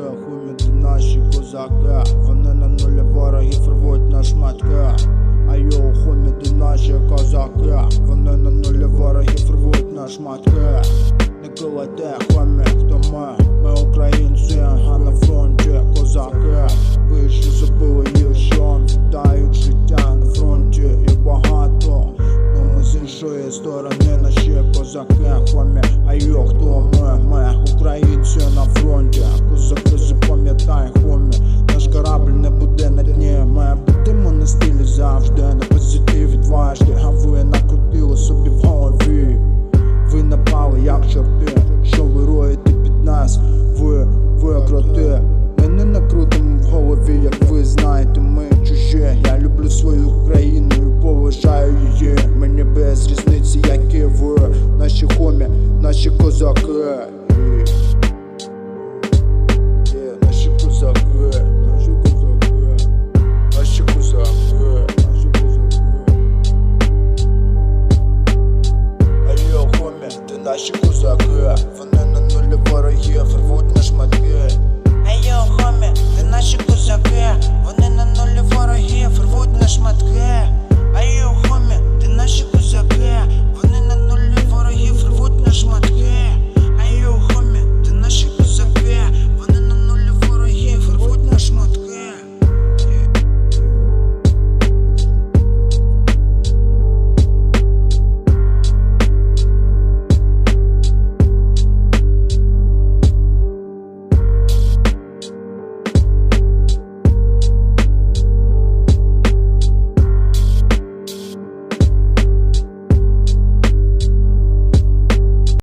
Хуйні наші козаки, е, вони на нулі ворогів рвуть на шматки. Е, айо, хуміди наші козаки, е, вони на нулі ворогів рвуть на шматки. Не килайте, хомі, хто ми, ми українці, а на фронті козаки. Ви ще забили їх, що Дають життя на фронті і багато. Но ми з іншої сторони наші козаки, хомі, айо, хто зважні, а ви накрутили собі в голові. Ви напали, як чорти, що ви роєте під нас, ви, ви кроти. Ми не накрутимо в голові, як ви знаєте, ми чужі. Я люблю свою країну і поважаю її. Мені без різниці, які ви, наші хомі, наші козаки. Вони на нулі вороги, рвуть наш мальє